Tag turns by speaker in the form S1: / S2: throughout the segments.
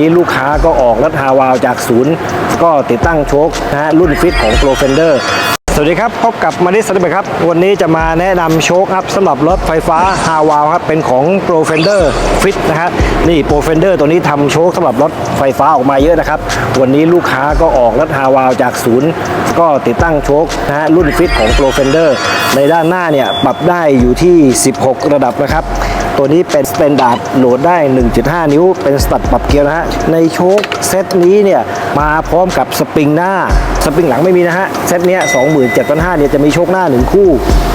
S1: นี้ลูกค้าก็ออกรถฮาวาวจากศูนย์ ก็ติดตั้งโชคนะฮะรุ่นฟิตของ Pro Fender สวัสดีครับ พบกับมาริสเบครับ วันนี้จะมาแนะนำโชคครับสำหรับรถไฟฟ้าฮาวาวครับ เป็นของ Pro Fender Fit นะฮะนี่ Pro Fender ตัวนี้ทำโชคสำหรับรถไฟฟ้าออกมาเยอะนะครับ วันนี้ลูกค้าก็ออกรถฮาวาวจากศูนย์ ก็ติดตั้งโชคนะฮะรุ่นฟิตของ Pro Fender ในด้านหน้าเนี่ยปรับได้อยู่ที่ 16 ระดับนะครับ ตัวนี้เป็นสแตนดาร์ดโหลดได้ 1.5 นิ้ว เป็นสตัดปรับเกียร์นะฮะ ในโชคเซตนี้เนี่ยมาพร้อมกับสปริงหน้า สปริงหลังไม่มีนะฮะ เซตเนี้ย27,500เนี่ยจะมีโชคหน้า 1 คู่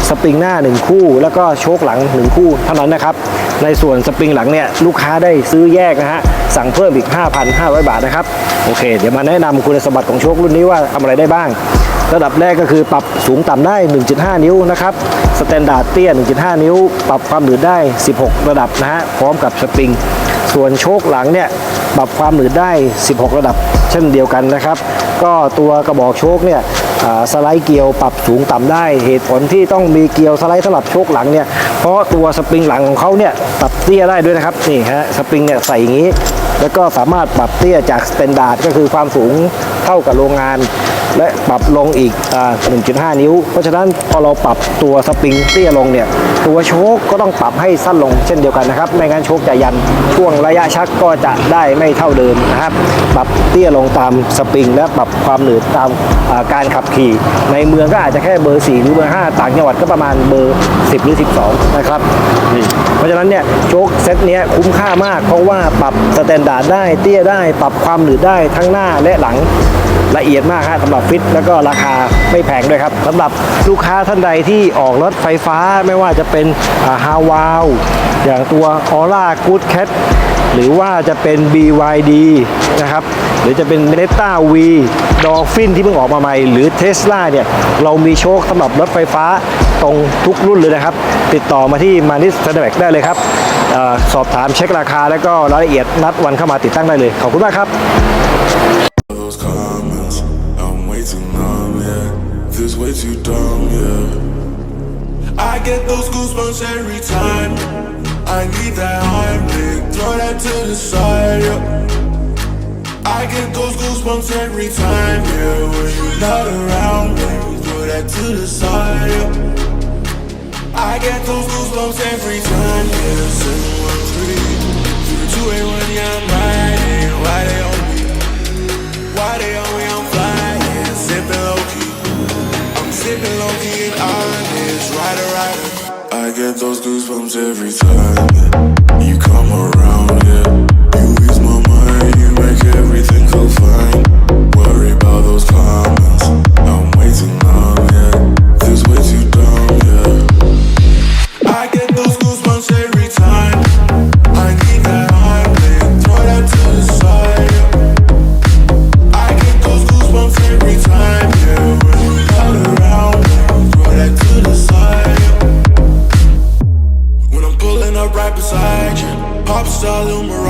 S1: สปริงหน้า 1 คู่ แล้วก็โชคหลัง 1 คู่เท่านั้นนะครับ ในส่วนสปริงหลังเนี่ยลูกค้าได้ซื้อแยกนะฮะ สั่งเพิ่มอีก 5,500 บาทนะครับ โอเค เดี๋ยวมาแนะนำคุณสมบัติของโชครุ่นนี้ว่าทำอะไรได้บ้าง ระดับแรกก็คือปรับสูงต่ำได้ 1.5 นิ้วนะครับสแตนดาร์ดเตี้ย 1.5 นิ้ว ปรับความหนืดได้ 16 ระดับนะฮะพร้อมกับสปริง ส่วนโชคหลังเนี่ยปรับความหนืดได้ 16 ระดับ เช่นเดียวกันนะครับ ก็ตัวกระบอกโชคเนี่ยสไลด์เกลียวปรับสูงต่ำได้ เหตุผลที่ต้องมีเกลียวสไลด์สำหรับโชคหลังเนี่ยเพราะตัวสปริงหลังของเขาเนี่ยปรับเตี้ยได้ด้วยนะครับนี่ฮะสปริงเนี่ยใส่อย่างนี้ แล้วก็สามารถปรับเตี้ยจากสแตนดาร์ดก็คือความสูง เท่ากับโรงงาน และปรับลงอีกอ่1.5 นิ้ว เพราะฉะนั้นพอเราปรับตัวสปริงเตี้ยลงเนี่ยตัวโชคก็ต้องปรับให้สั้นลงเช่นเดียวกันนะครับ ไม่งั้นโชคจะยันช่วงระยะชักก็จะได้ไม่เท่าเดิมนะครับ ปรับเตี้ยลงตามสปริง และปรับความหนืดตามการขับขี่ ในเมืองก็อาจจะแค่เบอร์ 4 หรือเบอร์ 5 ต่างจังหวัดก็ประมาณเบอร์ 10 หรือ 12 นะครับ เพราะฉะนั้นเนี่ยโชคเซตเนี้ยคุ้มค่ามาก เพราะว่าปรับสแตนดาร์ดได้เตี้ยได้ ปรับความหนืดได้ทั้งหน้าและหลังละเอียดมากฮะสำหรับฟิตแล้วก็ราคาไม่แพงด้วยครับสำหรับลูกค้าท่านใดที่ออกรถไฟฟ้าไม่ว่าจะเป็นฮาวาวอย่างตัวออร่ากูดแคทหรือว่าจะเป็น BYD นะครับหรือจะเป็น n e t a V Dolphin ที่เพิ่งออกมาใหม่ หรือ Tesla เนี่ยเรามีโชคสำหรับรถไฟฟ้าตรงทุกรุ่นเลยนะครับ ติดต่อมาที่มานิสเทนแบกได้เลยครับออสอบถามเช็คราคา แล้วก็รายละเอียดนัดวันเข้ามาติดตั้งได้เลย ขอบคุณมากครับ
S2: too numb, yeah. This way too dumb, yeah. I get those goosebumps every time. I need that Heimlich, throw that to the side, yeah. I get those goosebumps every time, yeah. When you're not around, baby, throw that to the side, yeah. I get those goosebumps every sipping low key and honest, rider, rider. I get those goosebumps every time you come. all in